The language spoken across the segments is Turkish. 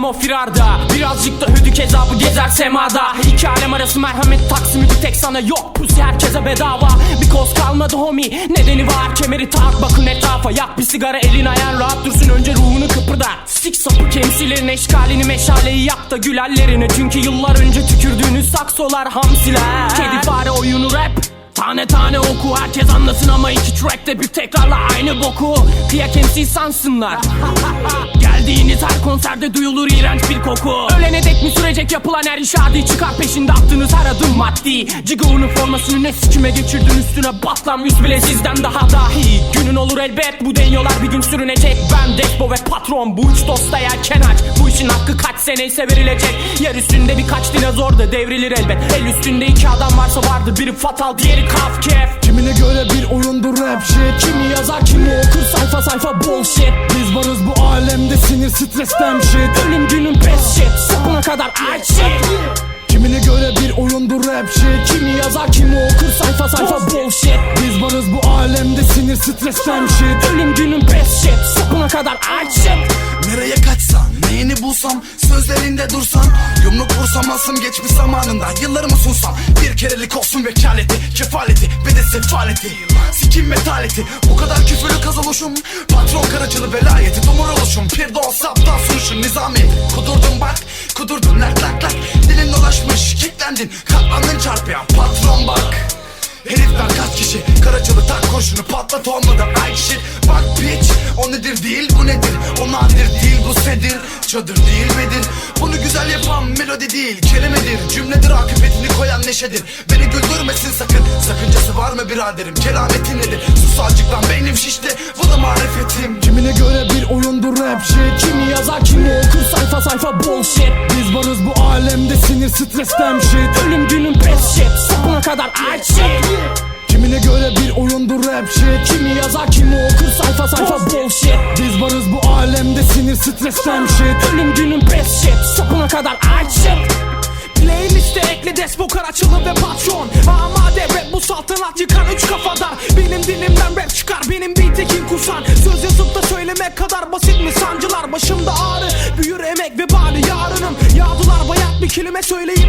o firarda. Birazcık da hüdük hesabı gezer semada. İki alem arası merhamet taksimi bir tek sana yok. Pusi herkese bedava. Bir koz kalmadı homie. Nedeni var kemeri tak. Bakın etrafa Yak bir sigara elin ayağın rahat dursun. Önce ruhunu kıpırdat Sik sapı kemsilerin eşkalini meşaleyi yak da gül hallerine Çünkü yıllar önce tükürdüğünüz saksolar hamsiler. Kedi fare oyunu rap. Tane tane oku herkes anlasın ama iki trackte bir tekrarla aynı boku. Kıyak MC sansınlar konserde duyulur iğrenç bir koku. Ölene dek mi sürecek yapılan her iş? Adi Çıkar peşinde attığınız her adım maddi. Ciga üniformasını ne sikime geçirdin? Üstüne Batlam yüz bile sizden daha dahi. Günün olur elbet bu denyolar bir gün sürünecek. Ben Despo ve patron bu üç dosta yelken aç. Bu işin hakkı kaç seneyse verilecek. Yer üstünde birkaç dinozor da devrilir elbet. El üstünde iki adam varsa vardır biri fatal diğeri kafkef. Kimine göre bir oyundur rap shit. Kimi yazar kimi okur sayfa sayfa bullshit. Biz varız bu alemde sinir stresten shit. Ölüm günün best shit Sapına kadar ait shit Kimine göre bir oyundur rap shit Kimi yazar kimi okur sayfa sayfa bullshit. Biz varız bu alemde sinir stresten shit. Ölüm günün best shit Sapına kadar ait shit Nereye kaçsan, neyini bulsam Sözlerinde dursan Yumruk vursam asım geçmiş zamanından Yıllarımı sunsam. Bir kerelik olsun vekaleti Kefaleti ve de sefaleti. Sikim metaleti Bu kadar küfürlü kaz oluşum Patron karacılı velayeti Dumur oluşum Pir de olsa aptal sunuşun nizami. Kudurdun bak Kudurdun lak lak lak. Dilin dolaşmış Kitlendin. Katlandın çarpıya. Patron bak. Herifler kaç kişi? Karacılı tak kurşunu patlat olmadı. Ay shit. Bak o nedir değil bu nedir? O nadir değil bu sedir. Çadır değil midir? Bunu güzel yapan melodi değil kelimedir. Cümledir akıbetini koyan neşedir. Beni güldürmesin sakın. Sakıncası var mı biraderim? Kerametin nedir? Sus azıcık lan beynim şişti. Bu da marifetim. Kimine göre bir oyundur rap shit. Kimi yazar kimi okur sayfa sayfa bullshit. Biz varız bu alemde sinir stresten shit. Ölüm günün best shit. Sapına kadar ait shit. Kimine göre bir oyundur rap shit. Kimi yazar kimi okur sayfa sayfa bullshit Biz varız bu alemde sinir stresten shit. Ölüm günün best shit Sapına kadar ait shit. Playlist'e ekle Despo Karaçalı ve patron. Amade rap bu saltanat yıkan üç kafadar. Benim dilimden rap çıkar benim beat'i kim kusan? Söz yazıp da söylemek kadar basit mi sancılar? Başımda ağrı büyür emek ve bari yarınım. Yağdılar bayat bir kelime söyleyip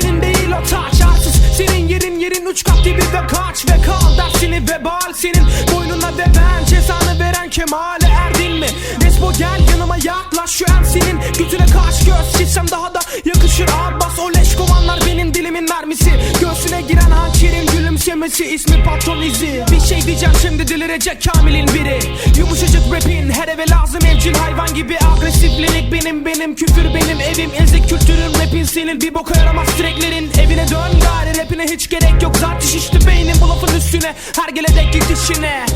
senin değil o taç Arsız. Senin yerin yerin üç kat gibi ve kaç. Ve kal dersini vebal senin. Boynuna ve ben Cezanı veren kemale erdin mi? Despo gel yanıma yaklaş şu MC'nin Götüne kaş göz. Çizsem daha da yakışır Abbas. O leş kovanlar benim dilimin mermisi. Göğsüne giren gülümsemesi ismi patron izi. Bir şey diyeceğim şimdi delirecek Kamil'in biri. Yumuşacık rapin her eve lazım evcil hayvan gibi. Agresiflik benim benim küfür benim evim. Ezik kültürün rapin senin bir boka yaramaz tracklerin Evine dön gari rapine hiç gerek yok. Zaten şişti beynim bu lafın üstüne. Her geledek git işine